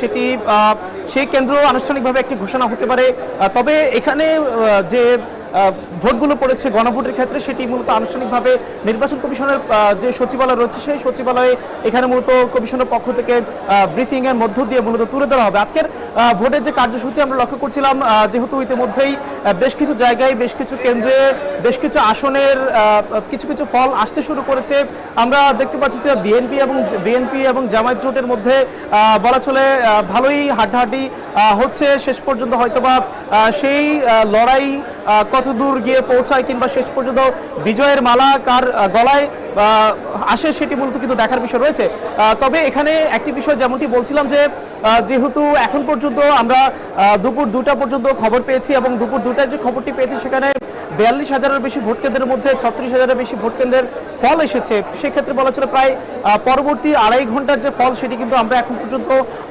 সেটি সেই কেন্দ্র আনুষ্ঠানিকভাবে একটি ঘোষণা হতে পারে। তবে এখানে যে ভোটগুলো পড়েছে, গণভোটের ক্ষেত্রে সেটি মূলত আনুষ্ঠানিকভাবে নির্বাচন কমিশনের যে সচিবালয় রয়েছে সেই সচিবালয়ে এখানে মূলত কমিশনের পক্ষ থেকে ব্রিফিং এর মধ্য দিয়ে মূলত তুলে ধরা হবে। আজকের ভোটের যে কার্যসূচি আমরা লক্ষ্য করছিলাম যেহেতু ইতিমধ্যেই বেশ কিছু জায়গায়, বেশ কিছু কেন্দ্রে, বেশ কিছু আসনের কিছু কিছু ফল আসতে শুরু করেছে। আমরা দেখতে পাচ্ছি যে বিএনপি এবং বিএনপি এবং জামায়াত জোটের মধ্যে বলা চলে ভালোই হাড্ডাহাড্ডি হচ্ছে। শেষ পর্যন্ত হয়তোবা সেই লড়াই কত দূর গিয়ে পৌঁছায় কিংবা শেষ পর্যন্ত বিজয়ের মালা কার গলায়? আসে সেটি মূলত কিন্তু দেখার বিষয় রয়েছে। তবে এখানে একটি বিষয় যেমনটি বলছিলাম যে যেহেতু এখন পর্যন্ত আমরা দুপুর দুটা পর্যন্ত খবর পেয়েছি এবং দুপুর দুটায় যে খবরটি পেয়েছি সেখানে বিয়াল্লিশ হাজারের বেশি ভোট কেন্দ্রের মধ্যে ছত্রিশ হাজারের বেশি ভোট কেন্দ্রের ফল এসেছে। সেক্ষেত্রে বলা চলে প্রায় পরবর্তী আড়াই ঘণ্টার যে ফল সেটি কিন্তু আমরা এখন পর্যন্ত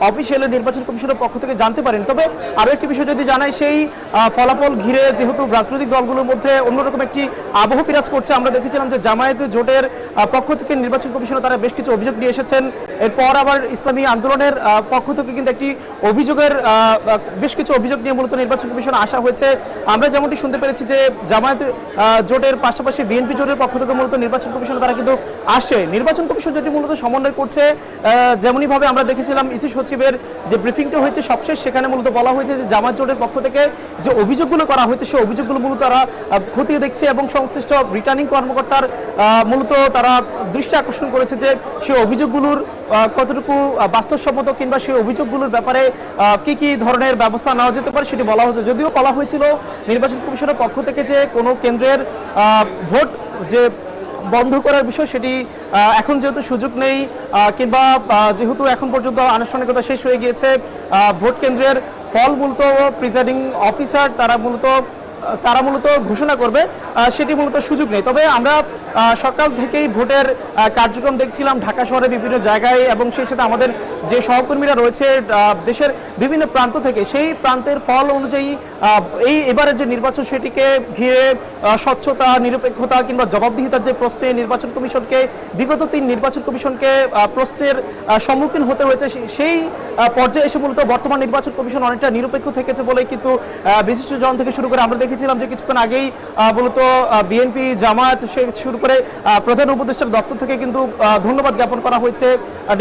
অফিসিয়ালি নির্বাচন কমিশনের পক্ষ থেকে জানতে পারেন। তবে আরও একটি বিষয় যদি জানাই, সেই ফলাফল ঘিরে যেহেতু রাজনৈতিক দলগুলোর মধ্যে অন্যরকম একটি আবহ বিরাজ করছে, আমরা দেখেছিলাম যে জামায়াত জোটের পক্ষ থেকে নির্বাচন কমিশনে তারা বেশ কিছু অভিযোগ নিয়ে এসেছেন। এরপর আবার ইসলামী আন্দোলনের পক্ষ থেকে কিন্তু একটি অভিযোগের বেশ কিছু অভিযোগ নিয়ে মূলত নির্বাচন কমিশনে আসা হয়েছে। আমরা যেমনটি শুনতে পেরেছি যে জামায়াত জোটের পাশাপাশি বিএনপি জোটের পক্ষ থেকে মূলত নির্বাচন কমিশনে তারা কিন্তু আসছে নির্বাচন কমিশন যেটি মূলত সমন্বয় করছে আহ, যেমনই ভাবে আমরা দেখেছিলাম ইসি সচিবের যে ব্রিফিংটা হয়েছে সবশেষ সেখানে মূলত বলা হয়েছে যে জামায়াত জোটের পক্ষ থেকে যে অভিযোগগুলো করা হয়েছে সেই অভিযোগগুলো মূলত তারা খতিয়ে দেখছে এবং সংশ্লিষ্ট রিটার্নিং কর্মকর্তার মূলত তারা দৃষ্টি আকর্ষণ করেছে যে সেই অভিযোগগুলোর কতটুকু বাস্তবসম্মত কিংবা সেই অভিযোগগুলোর ব্যাপারে কি কি ধরনের ব্যবস্থা নেওয়া যেতে পারে সেটি বলা হয়েছে। যদিও বলা হয়েছিল নির্বাচন কমিশনের পক্ষ থেকে যে কোনো কেন্দ্রের ভোট যে বন্ধ করার বিষয় সেটি এখন যেহেতু সুযোগ নেই কিংবা যেহেতু এখন পর্যন্ত আনুষ্ঠানিকতা শেষ হয়ে গিয়েছে ভোট কেন্দ্রের ফল মূলত প্রিজাইডিং অফিসার তারা মূলত তারা মূলত ঘোষণা করবে সেটি মূলত সুযোগ নেই। তবে আমরা সকাল থেকেই ভোটের কার্যক্রম দেখছিলাম ঢাকা শহরে বিভিন্ন জায়গায় এবং সেই সাথে আমাদের যে সহকর্মীরা রয়েছে দেশের বিভিন্ন প্রান্ত থেকে, সেই প্রান্তের ফল অনুযায়ী এই এবারের যে নির্বাচন সেটিকে ঘিরে স্বচ্ছতা, নিরপেক্ষতা কিংবা জবাবদিহিতার যে প্রশ্নে নির্বাচন কমিশনকে, বিগত তিন নির্বাচন কমিশনকে প্রশ্নের সম্মুখীন হতে হয়েছে সেই পর্যায়ে এসে মূলত বর্তমান নির্বাচন কমিশন অনেকটা নিরপেক্ষ থেকেছে বলে কিন্তু বিশিষ্ট জন থেকে শুরু করে আমরা দেখেছিলাম যে কিছুক্ষণ আগেই মূলত বিএনপি, জামায়াত সে শুরু করে প্রধান উপদেষ্টার দপ্তর থেকে কিন্তু ধন্যবাদ জ্ঞাপন করা হয়েছে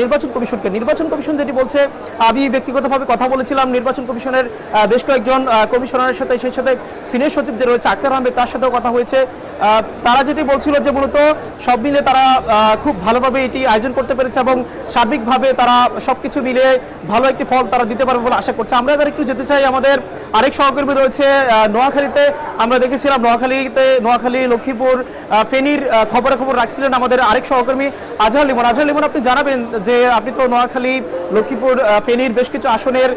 নির্বাচন কমিশনকে। নির্বাচন কমিশন যেটি বলছে, আমি ব্যক্তিগতভাবে কথা বলেছিলাম, নির্বাচন কমিশনের বেশ কয়েকজন কমিশনারের সাথে, সেই সাথে সিনিয়র সচিব যে রয়েছে, আক্তার আহমেদ, তার সাথেও কথা হয়েছে। তারা যেটি বলছিল যে মূলত সব মিলে তারা খুব ভালোভাবে এটি আয়োজন করতে পেরেছে এবং সার্বিকভাবে তারা সবকিছু মিলে ভালো একটি ফল তারা দিতে পারবে বলে আশা করছে। আমরা এবার একটু যেতে চাই, আমাদের আরেক সহকর্মী রয়েছে নোয়াখালীতে। আমরা দেখেছিলাম নোয়াখালীতে, নোয়াখালী, লক্ষ্মীপুর ফেনীর খবরাখবর রাখছিলেন আমাদের আরেক সহকর্মী, আজহার লিমন। আজহার লিমন, আপনি জানাবেন যে আপনি তো নোয়াখালী লক্ষ্মীপুর ফেনীর বেশ কিছু আসনের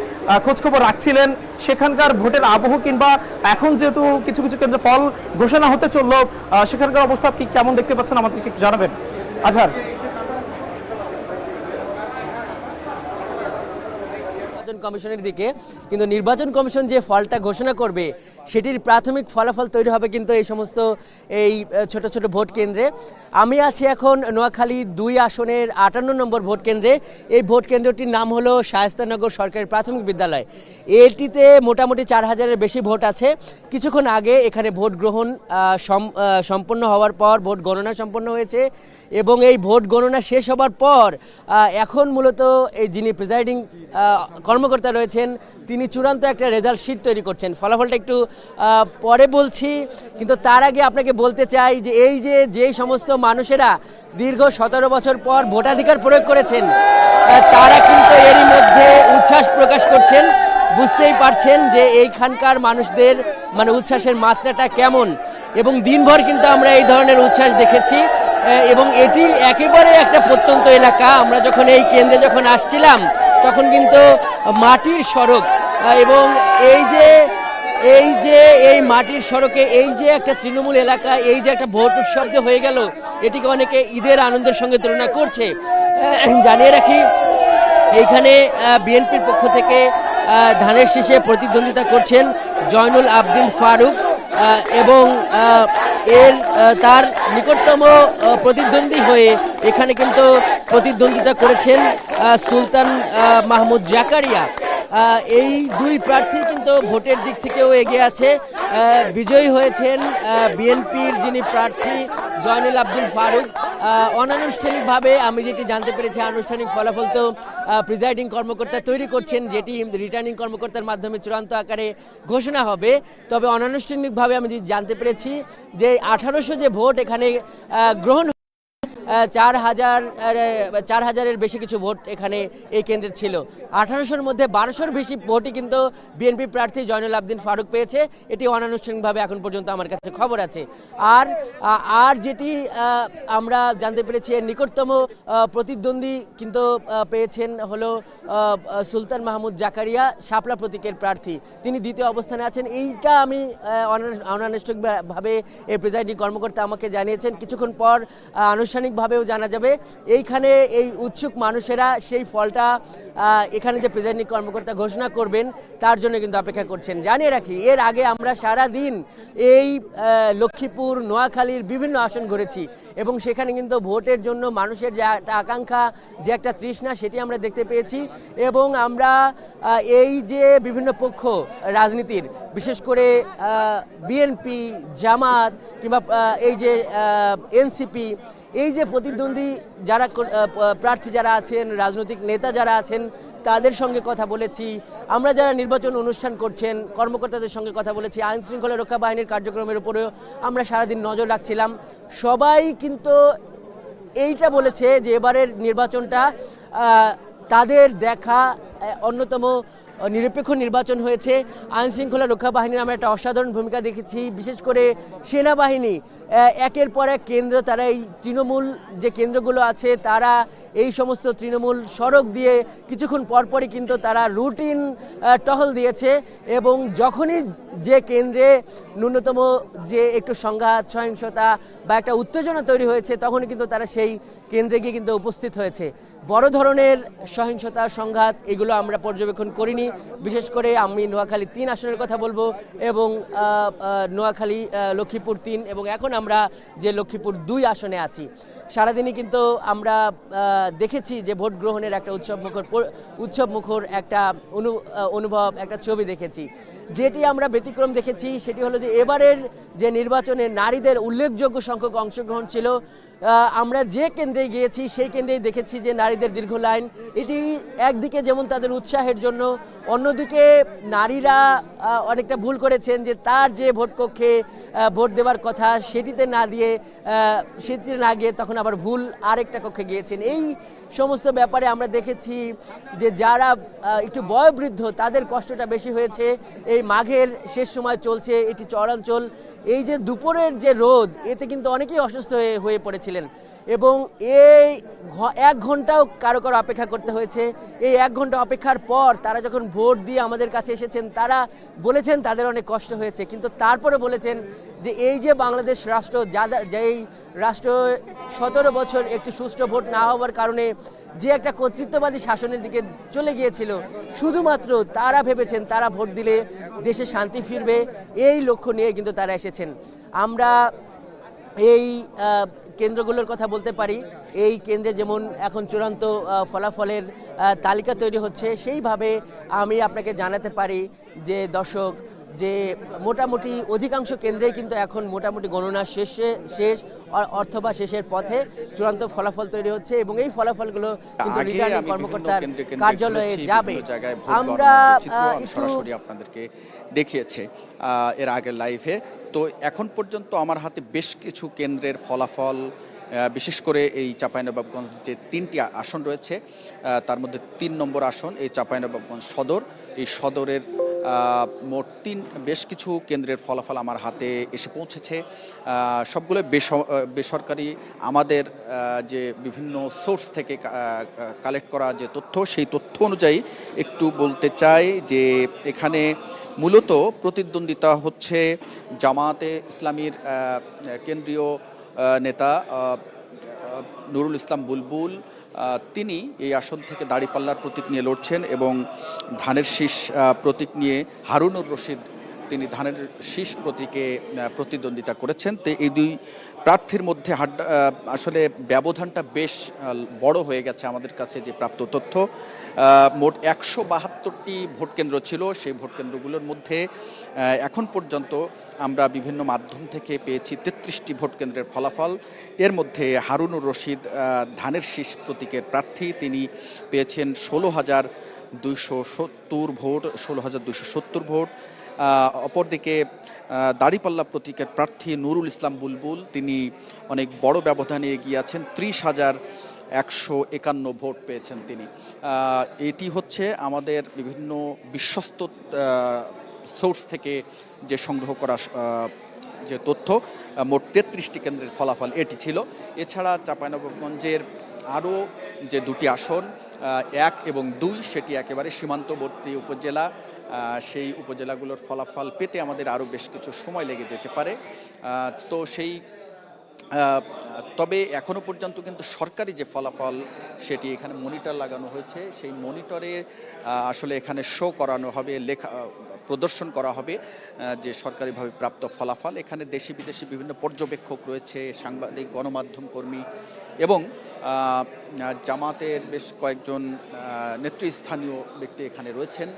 খোঁজখবর রাখছিলেন। সেখানকার ভোটের আবহ কিংবা এখন যেহেতু কিছু কিছু কেন্দ্রে ফল ঘোষণা হতে চলল সেখানকার অবস্থা আপনি কেমন দেখতে পাচ্ছেন আমাদেরকে জানাবেন। আজহার। নির্বাচন কমিশনের দিকে। কিন্তু নির্বাচন কমিশন যে ফলটা ঘোষণা করবে, সেটির প্রাথমিক ফলাফল তৈরি হবে কিন্তু এই সমস্ত এই ছোট ছোট ভোট কেন্দ্রে। আমি আছি এখন নোয়াখালী দুই আসনের আটান্ন নম্বর ভোট কেন্দ্রে। এই ভোট কেন্দ্রটির নাম হলো শায়স্তানগর সরকারি প্রাথমিক বিদ্যালয়। এটিতে মোটামুটি চার হাজারের বেশি ভোট আছে। কিছুক্ষণ আগে এখানে ভোট গ্রহণ সম- সম্পন্ন হওয়ার পর, ভোট গণনা সম্পন্ন হয়েছে। এবং এই ভোট গণনা শেষ হবার পর এখন মূলত এই যিনি প্রিজাইডিং কর্মকর্তা রয়েছেন, তিনি চূড়ান্ত একটা রেজাল্ট শিট তৈরি করছেন। ফলাফলটা একটু পরে বলছি, কিন্তু তার আগে আপনাকে বলতে চাই যে এই যে যে সমস্ত মানুষেরা দীর্ঘ সতেরো বছর পর ভোটাধিকার প্রয়োগ করেছেন তারা কিন্তু এরই মধ্যে উচ্ছ্বাস প্রকাশ করছেন। বুঝতেই পারছেন যে এইখানকার মানুষদের মানে উচ্ছ্বাসের মাত্রাটা কেমন। এবং দিনভর কিন্তু আমরা এই ধরনের উচ্ছ্বাস দেখেছি। এবং এটি একেবারে একটা প্রত্যন্ত এলাকা। আমরা যখন এই কেন্দ্রে যখন আসছিলাম, তখন কিন্তু মাটির সড়ক এবং এই যে এই যে, এই মাটির সড়কে এই যে একটা তৃণমূল এলাকা, এই যে একটা ভোট উৎসব যে হয়ে গেল, এটিকে অনেকে ঈদের আনন্দের সঙ্গে তুলনা করছে। জানিয়ে রাখি, এইখানে বিএনপির পক্ষ থেকে ধানের শীষে প্রতিদ্বন্দ্বিতা করছেন জয়নুল আবদিন ফারুক। এবং এর তার নিকটতম প্রতিদ্বন্দ্বী হয়ে এখানে কিন্তু প্রতিদ্বন্দ্বিতা করেছেন সুলতান মাহমুদ জাকারিয়া। এই দুই প্রার্থী কিন্তু ভোটের দিক থেকেও এগিয়ে আছে। বিজয়ী হয়েছেন বিএনপির যিনি প্রার্থী জয়নুল আব্দুল ফারুক। অনানুষ্ঠানিকভাবে আমি যেটি জানতে পেরেছি, আনুষ্ঠানিক ফলাফল তো প্রিজাইডিং কর্মকর্তা তৈরি করছেন, যেটি রিটার্নিং কর্মকর্তার মাধ্যমে চূড়ান্ত আকারে ঘোষণা হবে। তবে অনানুষ্ঠানিকভাবে আমি জানতে পেরেছি যে আঠারোশো যে ভোট এখানে গ্রহণ চার হাজার চার হাজারের বেশি কিছু ভোট এখানে এই কেন্দ্রে ছিল। আঠারোশোর মধ্যে বারোশোর বেশি ভোটই কিন্তু বিএনপি প্রার্থী জয়নুল আবদিন ফারুক পেয়েছে। এটি অনানুষ্ঠানিকভাবে এখন পর্যন্ত আমার কাছে খবর আছে। আর আর যেটি আমরা জানতে পেরেছি এর নিকটতম প্রতিদ্বন্দ্বী কিন্তু পেয়েছেন হলো সুলতান মাহমুদ জাকারিয়া শাপলা প্রতীকের প্রার্থী। তিনি দ্বিতীয় অবস্থানে আছেন। এইটা আমি অনানুষ্ঠানিকভাবে এই প্রিজাইডিং কর্মকর্তা আমাকে জানিয়েছেন। কিছুক্ষণ পর আহ, আনুষ্ঠানিকভাবেও জানা যাবে। এইখানে এই উৎসুক মানুষেরা সেই ফলটা এখানে যে প্রিজাইডিং কর্মকর্তা ঘোষণা করবেন, তার জন্য কিন্তু অপেক্ষা করছেন। জানিয়ে রাখি, এর আগে আমরা সারা দিন এই লক্ষ্মীপুর, নোয়াখালীর বিভিন্ন আসন ঘুরেছি এবং সেখানে কিন্তু ভোটের জন্য মানুষের যে একটা আকাঙ্ক্ষা, যে একটা তৃষ্ণা, সেটি আমরা দেখতে পেয়েছি এবং আমরা এই যে বিভিন্ন পক্ষ রাজনীতির, বিশেষ করে বিএনপি, জামাত কিংবা এই যে এনসিপি এই যে প্রতিদ্বন্দ্বী যারা প্রার্থী যারা আছেন, রাজনৈতিক নেতা যারা আছেন, তাদের সঙ্গে কথা বলেছি। আমরা যারা নির্বাচন অনুষ্ঠান করছেন, কর্মকর্তাদের সঙ্গে কথা বলেছি, আইন শৃঙ্খলা রক্ষা বাহিনীর কার্যক্রমের উপরেও আমরা সারাদিন নজর রাখছিলাম। সবাই কিন্তু এইটা বলেছে যে এবারের নির্বাচনটা তাদের দেখা অন্যতম নিরপেক্ষ নির্বাচন হয়েছে। আইন শৃঙ্খলা রক্ষা বাহিনীর আমরা একটা অসাধারণ ভূমিকা দেখেছি। বিশেষ করে সেনাবাহিনী একের পর এক কেন্দ্র, তারা এই তৃণমূল যে কেন্দ্রগুলো আছে, তারা এই সমস্ত তৃণমূল সড়ক দিয়ে কিছুক্ষণ পরপরই কিন্তু তারা রুটিন টহল দিয়েছে এবং যখনই যে কেন্দ্রে ন্যূনতম যে একটু সংঘাত, সহিংসতা বা একটা উত্তেজনা তৈরি হয়েছে, তখনই কিন্তু তারা সেই কেন্দ্রে গিয়ে কিন্তু উপস্থিত হয়েছে। বড় ধরনের সহিংসতা, সংঘাত, এগুলো আমরা পর্যবেক্ষণ করিনি। বিশেষ করে আমি নোয়াখালী তিন আসনের কথা বলব এবং নোয়াখালী লক্ষ্মীপুর তিন এবং এখন আমরা যে লক্ষ্মীপুর দুই আসনে আছি। সারাদিনই কিন্তু আমরা দেখেছি যে ভোট গ্রহণের একটা উৎসব মুখর উৎসব মুখর একটা অনু অনুভব, একটা ছবি দেখেছি। যেটি আমরা ব্যতিক্রম দেখেছি সেটি হলো যে এবারের যে নির্বাচনে নারীদের উল্লেখযোগ্য সংখ্যক অংশগ্রহণ ছিল আমরা যে কেন্দ্রে গিয়েছি, সেই কেন্দ্রেই দেখেছি যে নারীদের দীর্ঘ লাইন। এটি একদিকে যেমন তাদের উৎসাহের জন্য, অন্যদিকে নারীরা অনেকটা ভুল করেছেন যে তার যে ভোট কক্ষে ভোট দেওয়ার কথা সেটিতে না দিয়ে সেটিতে না গিয়ে তখন আবার ভুল আরেকটা কক্ষে গিয়েছেন। এই সমস্ত ব্যাপারে আমরা দেখেছি যে যারা একটু বয়োবৃদ্ধ, তাদের কষ্টটা বেশি হয়েছে। এই মাঘের শেষ সময় চলছে, এটি চরাঞ্চল। এই যে দুপুরের যে রোদ, এতে কিন্তু অনেকেই অসুস্থ হয়ে হয়ে পড়েছিলেন। এবং এই এক ঘন্টাও কারও কারও অপেক্ষা করতে হয়েছে। এই এক ঘণ্টা অপেক্ষার পর তারা যখন ভোট দিয়ে আমাদের কাছে এসেছেন, তারা বলেছেন তাদের অনেক কষ্ট হয়েছে। কিন্তু তারপরে বলেছেন যে এই যে বাংলাদেশ রাষ্ট্র যাদের যেই রাষ্ট্র সতেরো বছর একটি সুষ্ঠু ভোট না হওয়ার কারণে যে একটা কর্তৃত্ববাদী শাসনের দিকে চলে গিয়েছিল, শুধুমাত্র তারা ভেবেছেন তারা ভোট দিলে দেশে শান্তি ফিরবে, এই লক্ষ্য নিয়ে কিন্তু তারা এসেছেন। আমরা এই কেন্দ্রগুলোর কথা বলতে পারি। এই কেন্দ্রে যেমন এখন চূড়ান্ত ফলাফলের তালিকা তৈরি হচ্ছে, সেইভাবে আমি আপনাকে জানাতে পারি যে দর্শক যে মোটামুটি অধিকাংশ কেন্দ্রেই কিন্তু এখন মোটামুটি গণনা শেষে শেষ অথবা শেষের পথে চূড়ান্ত ফলাফল তৈরি হচ্ছে এবং এই ফলাফলগুলো কিন্তু রিটার্নিং কর্মকর্তার কার্যালয়ে যাবে। আমরা সরাসরি আপনাদেরকে দেখিয়েছে এর আগের লাইভে তো এখন পর্যন্ত আমার হাতে বেশ কিছু কেন্দ্রের ফলাফল বিশেষ করে এই চাঁপাইনবাবগঞ্জ যে তিনটি আসন রয়েছে তার মধ্যে তিন নম্বর আসন এই চাঁপাইনবাবগঞ্জ সদর। এই সদরের মোট তিন বেশ কিছু কেন্দ্রের ফলাফল আমার হাতে এসে পৌঁছেছে। সবগুলো বেস- বেসরকারি আমাদের যে বিভিন্ন সোর্স থেকে কালেক্ট করা যে তথ্য, সেই তথ্য অনুযায়ী একটু বলতে চাই যে এখানে মূলত প্রতিদ্বন্দ্বিতা হচ্ছে জামাতে ইসলামীর কেন্দ্রীয় নেতা নুরুল ইসলাম বুলবুল তিনি এই আসন থেকে দাড়িপাল্লার প্রতীক নিয়ে লড়ছেন এবং ধানের শীষ প্রতীক নিয়ে হারুনুর রশিদ তিনি ধানের শীষ প্রতীকে প্রতিদ্বন্দ্বিতা করেছেন। তো এই দুই প্রার্থীর মধ্যে হাড্ডা আসলে ব্যবধানটা বেশ বড় হয়ে গেছে আমাদের কাছে যে প্রাপ্ত তথ্য। মোট একশো বাহাত্তরটি ভোট কেন্দ্র ছিল। সেই ভোট কেন্দ্রগুলোর মধ্যে এখন পর্যন্ত আমরা বিভিন্ন মাধ্যম থেকে পেয়েছি তেত্রিশটি ভোট কেন্দ্রের ফলাফল। এর মধ্যে হারুনুর রশিদ ধানের শীষ প্রতীকের প্রার্থী। তিনি পেয়েছেন ষোলো হাজার দুইশো সত্তর ভোট, ষোলো হাজার দুইশো সত্তর ভোট। অপরদিকে দাড়িপাল্লা প্রতীকের প্রার্থী নুরুল ইসলাম বুলবুল, তিনি অনেক বড় ব্যবধানে এগিয়ে আছেন, ত্রিশ হাজার একশো একান্ন ভোট পেয়েছেন তিনি। এটি হচ্ছে আমাদের বিভিন্ন বিশ্বস্ত সোর্স থেকে যে সংগ্রহ করা যে তথ্য মোট তেত্রিশটি কেন্দ্রের ফলাফল এটি ছিল। এছাড়া চাঁপাইনবাবগঞ্জের আরও যে দুটি আসন এক এবং দুই সেটি একেবারে সীমান্তবর্তী উপজেলা সেই উপজেলাগুলোর ফলাফল পেতে আমাদের আরও বেশ কিছু সময় লেগে যেতে পারে। তো সেই তবে এখনও পর্যন্ত কিন্তু সরকারি যে ফলাফল সেটি এখানে মনিটর লাগানো হয়েছে, সেই মনিটরে আসলে এখানে শো করানো হবে, লেখা, প্রদর্শন করা হবে যে সরকারিভাবে প্রাপ্ত ফলাফল। এখানে দেশি বিদেশি বিভিন্ন পর্যবেক্ষক রয়েছে, সাংবাদিক, গণমাধ্যম কর্মী এবং জামাতের বেশ কয়েকজন নেতৃস্থানীয় ব্যক্তি এখানে রয়েছেন।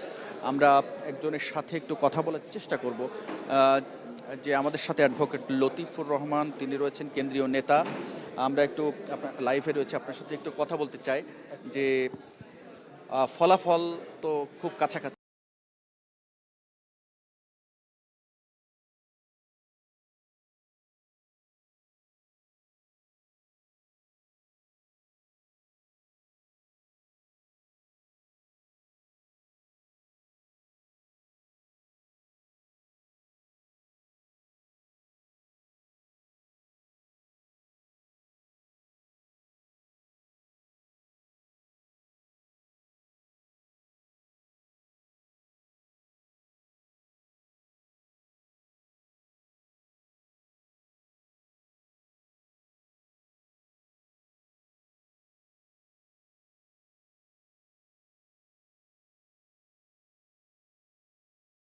আমরা একজনের সাথে একটু কথা বলার চেষ্টা করব যে আমাদের সাথে অ্যাডভোকেট লতিফুর রহমান, তিনি রয়েছেন কেন্দ্রীয় নেতা। আমরা একটু আপনার, লাইভে রয়েছে, আপনার সাথে একটু কথা বলতে চাই যে ফলাফল তো খুব কাছাকাছি।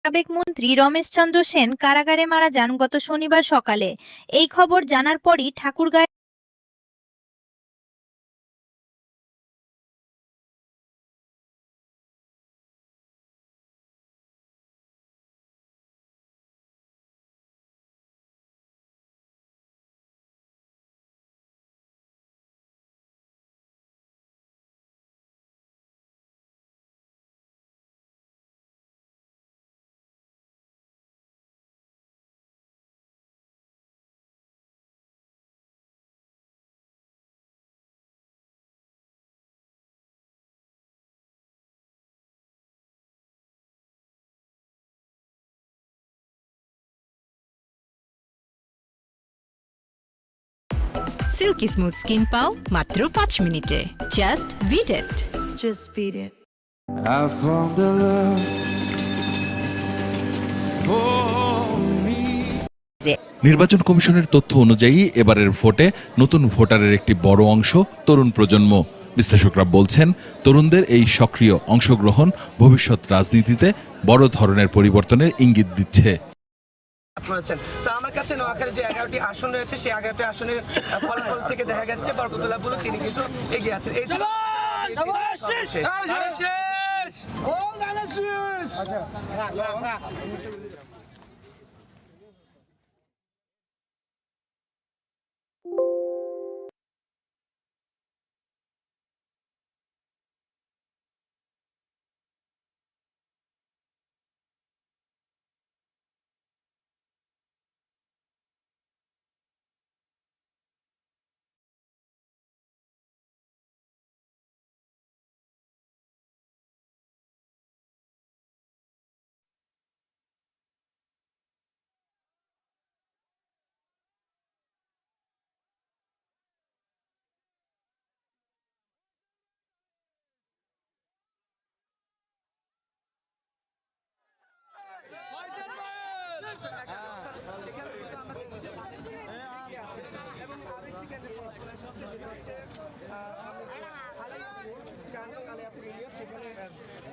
সাবেক মন্ত্রী রমেশ চন্দ্র সেন কারাগারে মারা যান গত শনিবার সকালে। এই খবর জানার পরই ঠাকুরগাঁও সিল্কি স্মুথ স্কিন পাও মাত্র পাঁচ মিনিটে। জাস্ট ভিডেট Just beat it. I found the love for me. নির্বাচন কমিশনের তথ্য অনুযায়ী এবারের ভোটে নতুন ভোটারের একটি বড় অংশ তরুণ প্রজন্ম। বিশ্লেষকরা বলছেন তরুণদের এই সক্রিয় অংশগ্রহণ ভবিষ্যৎ রাজনীতিতে বড় ধরনের পরিবর্তনের ইঙ্গিত দিচ্ছে। কাছে নোয়াখালী যে এগারোটি আসন রয়েছে সেই এগারোটি আসনের ফলাফল থেকে দেখা গেছে বরকতুল্লাহ বুলু তিনি কিন্তু এগিয়ে আছেন। এই ছিল-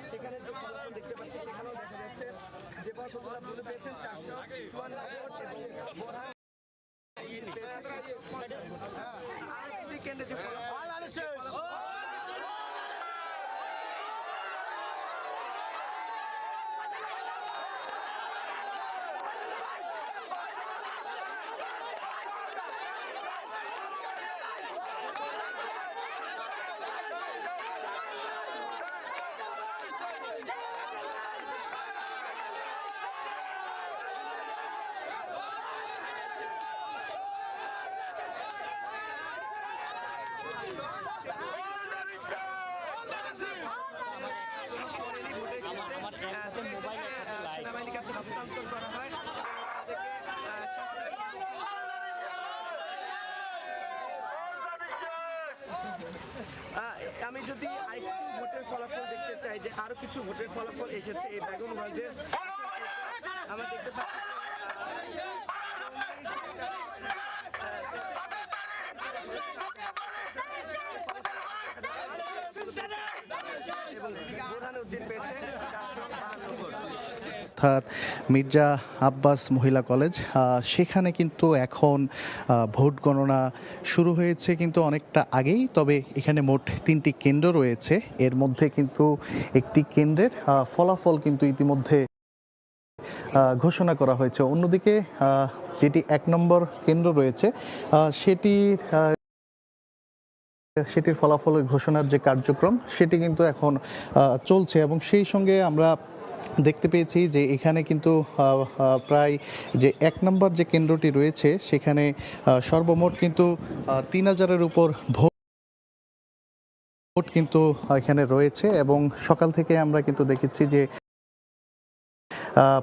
সেখানে যে ফলাফল দেখতে পাচ্ছি সেখানেও দেখা যাচ্ছে যে বরকতুল্লাহ বুলু পেয়েছেন চারশো চুয়ান্ন যে ফলাফল- সেনাবাহিনীর কাছে হস্তান্তর করা হয় আহ, আমি যদি আরেকটু ভোটের ফলাফল আরও কিছু ভোটের ফলাফল এসেছে এই বেগমগঞ্জের আমরা এবং বোরহান উদ্দিন পেয়েছে অর্থাৎ মির্জা আব্বাস মহিলা কলেজ। সেখানে কিন্তু এখন ভোট গণনা শুরু হয়েছে কিন্তু অনেকটা আগেই, তবে এখানে মোট তিনটি কেন্দ্র রয়েছে। এর মধ্যে কিন্তু একটি কেন্দ্রের ফলাফল কিন্তু ইতিমধ্যে ঘোষণা করা হয়েছে। অন্যদিকে যেটি এক নম্বর কেন্দ্র রয়েছে সেটির সেটির ফলাফলের ঘোষণার যে কার্যক্রম, সেটি কিন্তু এখন চলছে। এবং সেই সঙ্গে আমরা দেখতে পেয়েছি যে এখানে কিন্তু প্রায় যে এক নম্বর যে কেন্দ্রটি রয়েছে, সেখানে সর্বমোট কিন্তু তিন হাজারের উপর ভোট ভোট কিন্তু এখানে রয়েছে এবং সকাল থেকে আমরা কিন্তু দেখেছি যে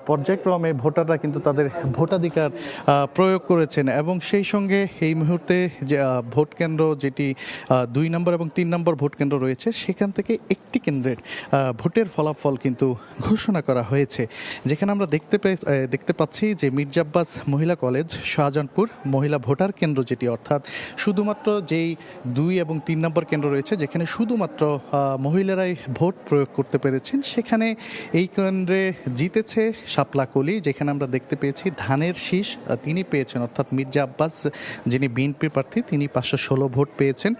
পর্যায়ক্রমে ভোটাররা কিন্তু তাদের ভোটাধিকার প্রয়োগ করেছেন এবং সেই সঙ্গে এই মুহূর্তে যে ভোট কেন্দ্র যেটি দুই নম্বর এবং তিন নম্বর ভোট কেন্দ্র রয়েছে, সেখান থেকে একটি কেন্দ্রের ভোটের ফলাফল কিন্তু ঘোষণা করা হয়েছে। যেখানে আমরা দেখতে দেখতে পাচ্ছি যে মির্জাব্বাস মহিলা কলেজ, শাহজাহানপুর মহিলা ভোটার কেন্দ্র যেটি, অর্থাৎ শুধুমাত্র যেই দুই এবং তিন নম্বর কেন্দ্র রয়েছে, যেখানে শুধুমাত্র মহিলারাই ভোট প্রয়োগ করতে পেরেছেন, সেখানে এই কেন্দ্রে জিতেছে শাপলা কলি যেখানে আমরা দেখতে পেয়েছি ধানের শীষ তিনি পেয়েছেন, অর্থাৎ মির্জা আব্বাস, যিনি বিএনপি প্রার্থী, তিনি পাঁচশো ষোলো ভোট পেয়েছেন।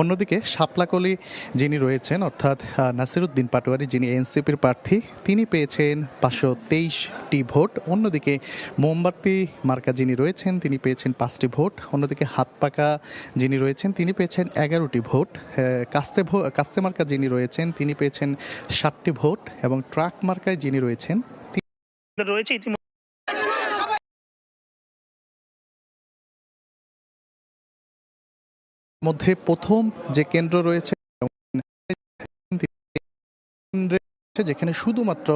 অন্যদিকে শাপলা কলি যিনি রয়েছেন, অর্থাৎ নাসিরুদ্দিন পাটোয়ারি, যিনি এনসিপির প্রার্থী, তিনি পেয়েছেন পাঁচশো তেইশটি ভোট। অন্যদিকে মোমবাতি মার্কা যিনি রয়েছেন, তিনি পেয়েছেন পাঁচটি ভোট। অন্যদিকে হাত পাকা যিনি রয়েছেন, তিনি পেয়েছেন এগারোটি ভোট। কাস্তে কাস্তে মার্কা যিনি রয়েছেন, তিনি পেয়েছেন ষাটটি ভোট এবং ট্রাক মার্কায় যিনি রয়েছেন রয়েছে ইতিমধ্যে। মধ্যে প্রথম যে কেন্দ্র রয়েছে কেন্দ্রে যেখানে শুধুমাত্র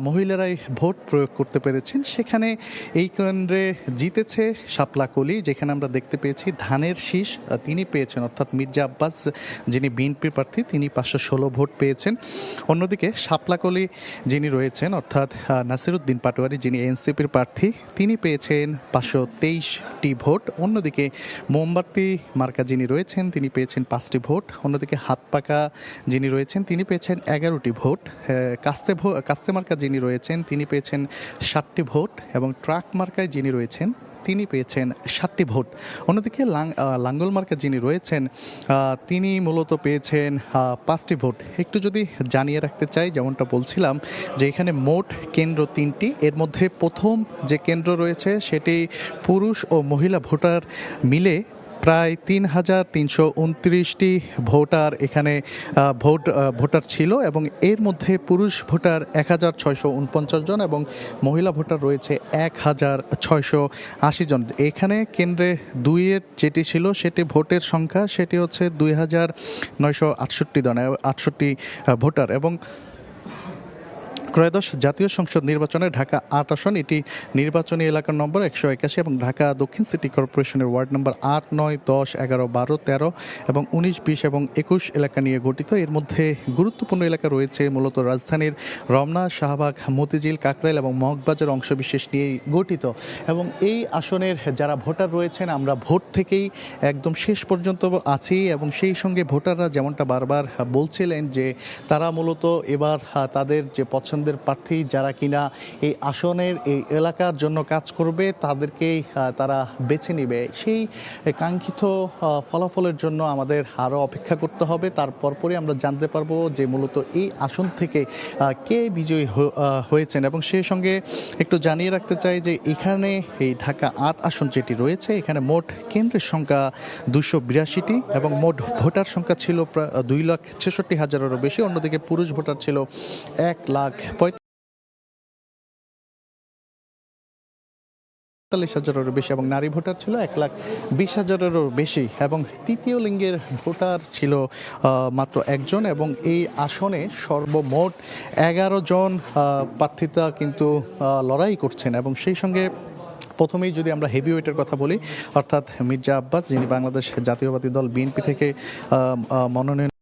মহিলারাই ভোট প্রয়োগ করতে পেরেছেন সেখানে এই কেন্দ্রে জিতেছে শাপলা কলি যেখানে আমরা দেখতে পেয়েছি ধানের শীষ তিনি পেয়েছেন অর্থাৎ মির্জা আব্বাস যিনি বিএনপি প্রার্থী তিনি পাঁচশো ষোলো ভোট পেয়েছেন। অন্যদিকে শাপলা কলি যিনি রয়েছেন অর্থাৎ নাসিরুদ্দিন পাটোয়ারি যিনি এনসিপির প্রার্থী তিনি পেয়েছেন পাঁচশো তেইশটি ভোট। অন্যদিকে মোমবাতি মার্কা যিনি রয়েছেন তিনি পেয়েছেন পাঁচটি ভোট। অন্যদিকে হাতপাকা যিনি রয়েছেন তিনি পেয়েছেন এগারোটি ভোট। আহ, কাস্তে কাস্তে মার্কা যিনি রয়েছেন, তিনি পেয়েছেন ষাটটি ভোট এবং ট্রাক মার্কায় যিনি রয়েছেন, তিনি পেয়েছেন ষাটটি ভোট। অন্যদিকে লাঙ্গল মার্কা যিনি রয়েছেন তিনি মূলত পেয়েছেন পাঁচটি ভোট। একটু যদি জানিয়ে রাখতে চাই, যেমনটা বলছিলাম, যে এখানে মোট কেন্দ্র তিনটি। এর মধ্যে প্রথম যে কেন্দ্র রয়েছে, সেটি পুরুষ ও মহিলা ভোটার মিলে প্রায় তিন হাজার তিনশো উনত্রিশটি ভোটার এখানে ভোট ভোটার ছিল এবং এর মধ্যে পুরুষ ভোটার এক হাজার ছয়শো উনপঞ্চাশ জন এবং মহিলা ভোটার রয়েছে এক হাজার ছয়শো আশি জন। এখানে কেন্দ্রে দুইয়ের যেটি ছিল সেটি ভোটের সংখ্যা, সেটি হচ্ছে দুই হাজার নয়শো আটষট্টি জন আটষট্টি ভোটার এবং ত্রয়োদশ জাতীয় সংসদ নির্বাচনে ঢাকা আট আসন, এটি নির্বাচনী এলাকার নম্বর একশো একাশি এবং ঢাকা দক্ষিণ সিটি কর্পোরেশনের ওয়ার্ড নম্বর আট, নয়, দশ, এগারো, বারো, তেরো এবং উনিশ, বিশ এবং একুশ এলাকা নিয়ে গঠিত। এর মধ্যে গুরুত্বপূর্ণ এলাকা রয়েছে মূলত রাজধানীর রমনা, শাহবাগ, মতিঝিল, কাকরাইল এবং মগবাজার অংশবিশেষ নিয়েই গঠিত এবং এই আসনের যারা ভোটার রয়েছেন, আমরা ভোট থেকেই একদম শেষ পর্যন্ত আছি এবং সেই সঙ্গে ভোটাররা যেমনটা বারবার বলছিলেন যে তারা মূলত এবার তাদের যে পছন্দ পছন্দের প্রার্থী যারা কিনা এই আসনের এই এলাকার জন্য কাজ করবে তাদেরকেই তারা বেছে নেবে। সেই কাঙ্ক্ষিত ফলাফলের জন্য আমাদের আরও অপেক্ষা করতে হবে। তারপর পরে আমরা জানতে পারব যে মূলত এই আসন থেকে কে বিজয়ী হয়েছেন। এবং সেই সঙ্গে একটু জানিয়ে রাখতে চাই যে এখানে এই ঢাকা আট আসন যেটি রয়েছে, এখানে মোট কেন্দ্রের সংখ্যা দুশো বিরাশিটি এবং মোট ভোটার সংখ্যা ছিল প্রায় দুই লাখ ছেষট্টি হাজারেরও বেশি। অন্যদিকে পুরুষ ভোটার ছিল এক লাখ পঁয়তাল্লিশ হাজারেরও বেশি এবং নারী ভোটার ছিল এক লাখ বিশ হাজারেরও বেশি এবং তৃতীয় লিঙ্গের ভোটার ছিল মাত্র একজন এবং এই আসনে সর্বমোট এগারো জন প্রার্থিতা কিন্তু লড়াই করছেন এবং সেই সঙ্গে প্রথমেই যদি আমরা হেভি ওয়েটের কথা বলি, অর্থাৎ মির্জা আব্বাস যিনি বাংলাদেশ জাতীয়বাদী দল বিএনপি থেকে মনোনয়ন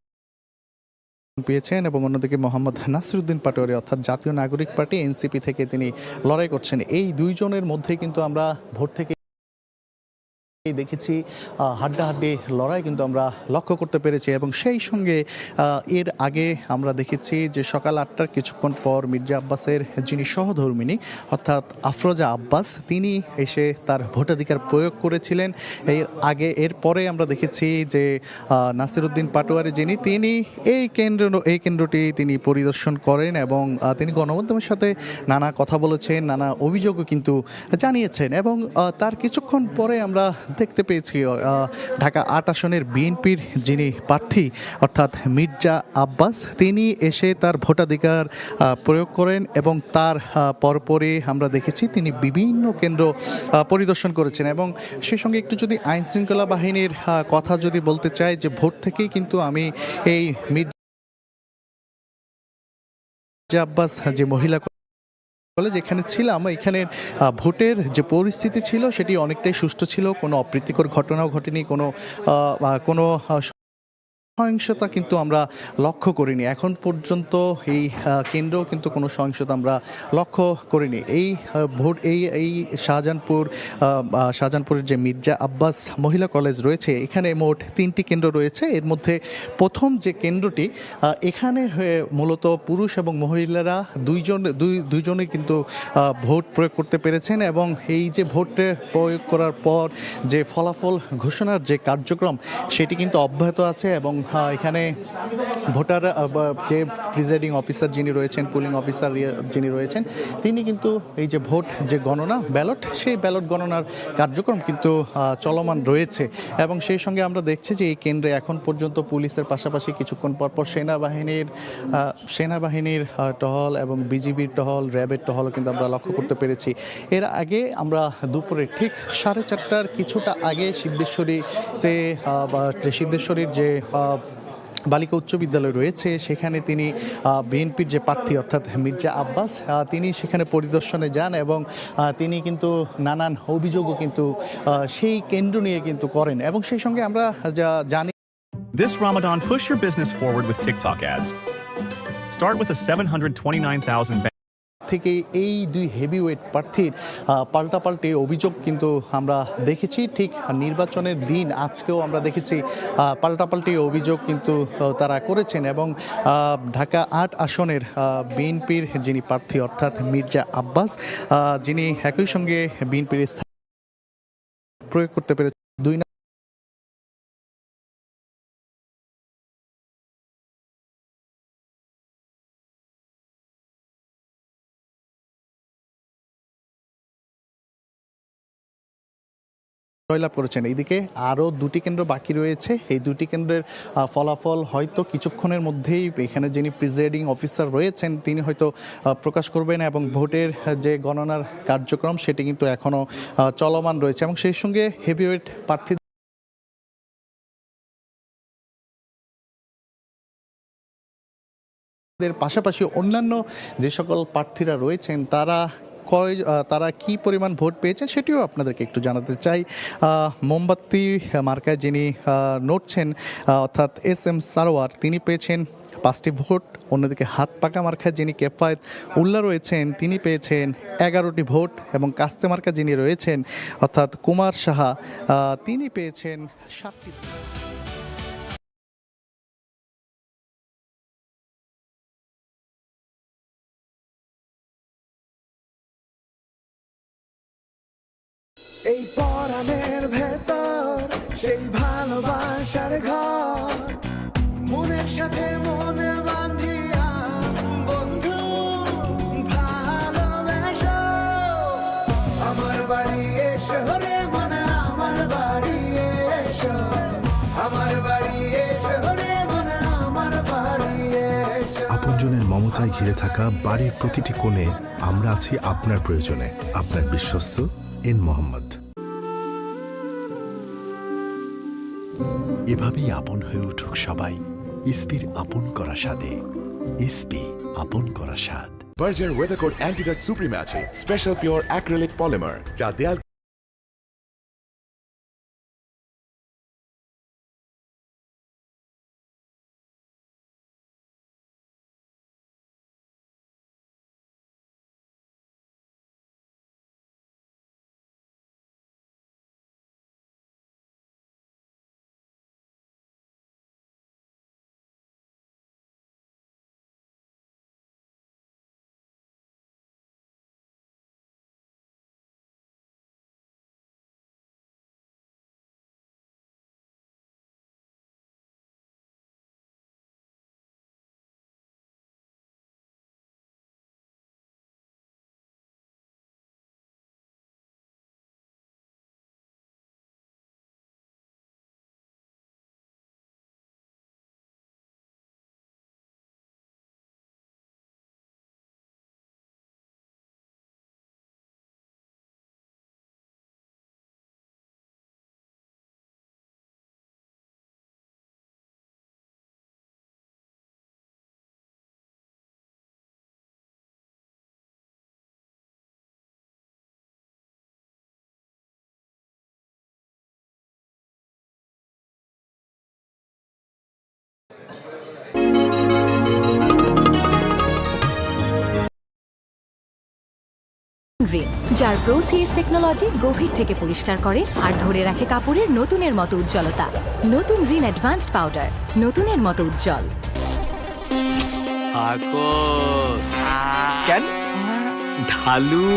পেয়েছেন এবং অন্যদিকে মোহাম্মদ নাসিরুদ্দিন পাটোয়ারি, অর্থাৎ জাতীয় নাগরিক পার্টি, এনসিপি থেকে তিনি লড়াই করছেন। এই দুইজনের মধ্যে কিন্তু আমরা ভোট থেকে দেখেছি হাড্ডাহাড্ডি লড়াই কিন্তু আমরা লক্ষ্য করতে পেরেছি এবং সেই সঙ্গে এর আগে আমরা দেখেছি যে সকাল আটটার কিছুক্ষণ পর মির্জা আব্বাসের যিনি সহধর্মিনী অর্থাৎ আফরোজা আব্বাস, তিনি এসে তার ভোটাধিকার প্রয়োগ করেছিলেন। এর আগে এরপরে আমরা দেখেছি যে নাসিরুদ্দিন পাটোয়ারি যিনি, তিনি এই কেন্দ্র, এই কেন্দ্রটি তিনি পরিদর্শন করেন এবং তিনি গণমাধ্যমের সাথে নানা কথা বলেছেন, নানা অভিযোগও কিন্তু জানিয়েছেন এবং তার কিছুক্ষণ পরে আমরা দেখতে পেয়েছি ঢাকা আট আসনের বিএনপির যিনি প্রার্থী অর্থাৎ মির্জা আব্বাস তিনি এসে তার ভোটাধিকার প্রয়োগ করেন এবং তার আহ, পরপরই আমরা দেখেছি তিনি বিভিন্ন কেন্দ্র পরিদর্শন করেছেন এবং সেই সঙ্গে একটু যদি আইন শৃঙ্খলা বাহিনীর কথা যদি বলতে চাই যে ভোট থেকেই কিন্তু আমি এই মির্জা আব্বাস যে মহিলা কলেজ যেখানে ছিলাম এখানের আহ, ভোটের যে পরিস্থিতি ছিল সেটি অনেকটাই সুষ্ঠু ছিল। কোনো অপ্রীতিকর ঘটনাও ঘটেনি কোনো কোনো সহিংসতা কিন্তু আমরা লক্ষ্য করিনি। এখন পর্যন্ত এই কেন্দ্র কিন্তু কোনো সহিংসতা আমরা লক্ষ্য করিনি। এই ভোট, এই এই শাহজাহানপুর শাহজাহানপুরের যে মির্জা আব্বাস মহিলা কলেজ রয়েছে, এখানে মোট তিনটি কেন্দ্র রয়েছে। এর মধ্যে প্রথম যে কেন্দ্রটি এখানে মূলত পুরুষ এবং মহিলারা দুইজন, দুই দুইজনে কিন্তু ভোট প্রয়োগ করতে পেরেছেন এবং এই যে ভোট প্রয়োগ করার পর যে ফলাফল ঘোষণার যে কার্যক্রম, সেটি কিন্তু অব্যাহত আছে এবং এখানে ভোটার যে প্রিজাইডিং অফিসার যিনি রয়েছেন পুলিং অফিসার যিনি রয়েছেন, তিনি কিন্তু এই যে ভোট যে গণনা ব্যালট সেই ব্যালট গণনার কার্যক্রম কিন্তু চলমান রয়েছে। এবং সেই সঙ্গে আমরা দেখছি যে এই কেন্দ্রে এখন পর্যন্ত পুলিশের পাশাপাশি কিছুক্ষণ পরপর সেনাবাহিনীর সেনাবাহিনীর টহল এবং বিজিবির টহল, র্যাবের টহলও কিন্তু আমরা লক্ষ্য করতে পেরেছি। এর আগে আমরা দুপুরে ঠিক সাড়ে চারটার কিছুটা আগে সিদ্ধেশ্বরীতে সিদ্ধেশ্বরীর যে বালিকা উচ্চ বিদ্যালয় রয়েছে সেখানে তিনি বিএনপির যে প্রার্থী অর্থাৎ মির্জা আব্বাস তিনি সেখানে পরিদর্শনে যান এবং তিনি কিন্তু নানান অভিযোগও কিন্তু সেই কেন্দ্র নিয়ে কিন্তু করেন এবং সেই সঙ্গে আমরা যা জানি This Ramadan, push your business forward with TikTok ads. Start with a 729,000 থেকে এই দুই হেভিওয়েট প্রার্থীর পাল্টাপাল্টি অভিযোগ কিন্তু আমরা দেখেছি। ঠিক নির্বাচনের দিন আজকেও আমরা দেখেছি পাল্টাপাল্টি অভিযোগ কিন্তু তারা করেছেন এবং ঢাকা আট আসনের বিএনপির যিনি প্রার্থী অর্থাৎ মির্জা আব্বাস যিনি একই সঙ্গে বিএনপির প্রয়োগ করতে পেরেছেন। দুই জয়লাভ করেছেন এইদিকে আরও দুটি কেন্দ্র বাকি রয়েছে। এই দুটি কেন্দ্রের ফলাফল হয়তো কিছুক্ষণের মধ্যেই এখানে যিনি প্রিজাইডিং অফিসার রয়েছেন, তিনি হয়তো প্রকাশ করবেন এবং ভোটের যে গণনার কার্যক্রম, সেটি কিন্তু এখনও চলমান রয়েছে এবং সেই সঙ্গে হেভিওয়েট প্রার্থী পাশাপাশি অন্যান্য যে সকল প্রার্থীরা রয়েছেন, তারা কয় তারা কি পরিমাণ ভোট পেয়েছেন সেটিও আপনাদেরকে একটু জানাতে চাই। মোমবাতি মার্কায় যিনি নড়ছেন অর্থাৎ এস এম সারোয়ার, তিনি পেয়েছেন পাঁচটি ভোট। অন্যদিকে হাত পাকা মার্কায় যিনি কেফায়েত উল্লাহ রয়েছেন, তিনি পেয়েছেন এগারোটি ভোট এবং কাস্তে মার্কা যিনি রয়েছেন, অর্থাৎ কুমার সাহা তিনি পেয়েছেন সাতটি এই পরাণের ভেতর, সেই ভালোবাসার ঘর। মনের সাথে মনে বান্ধিয়া বন্ধু আমার বাড়ি আমার বাড়ি আমার আপনজনের মমতায় ঘিরে থাকা বাড়ির প্রতিটি কোণে আমরা আছি আপনার প্রয়োজনে। আপনার বিশ্বস্ত এন মোহাম্মদ। এভাবেই আপন হয়ে উঠুক সবাই। ইস্পির আপন করা স্বাদে। ইস্পি আপন করা স্বাদ। বার্জার ওয়েদারকোট অ্যান্টিডট সুপ্রিম আছে। স্পেশাল পিওর অ্যাক্রিলিক পলিমার যা দেয়াল যার প্রোসিএস টেকনোলজি গভীর থেকে পরিষ্কার করে আর ধরে রাখে কাপড়ের নতুনের মতো উজ্জ্বলতা। নতুন রিন অ্যাডভান্সড পাউডার নতুনের মতো উজ্জ্বল। কেন? ঢালু।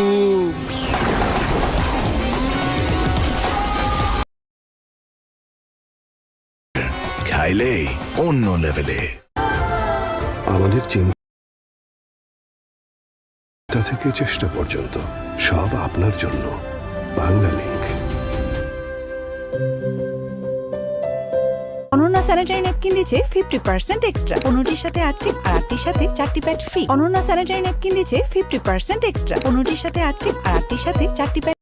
খাইলেই অন্য লেভেলে আমাদের চিন্তা থেকে চেষ্টা পর্যন্ত, সব আপনার জন্য। Banglalink. Ananya sanitary napkin দিচ্ছে ফিফটি পার্সেন্ট এক্সট্রা পনেরোটির সাথে আটটি আর আটটির সাথে চারটি pad free Ananya sanitary napkin দিচ্ছে ফিফটি পার্সেন্ট এক্সট্রা পনেরোটির সাথে আটটি আর আটটির সাথে চারটি প্যাড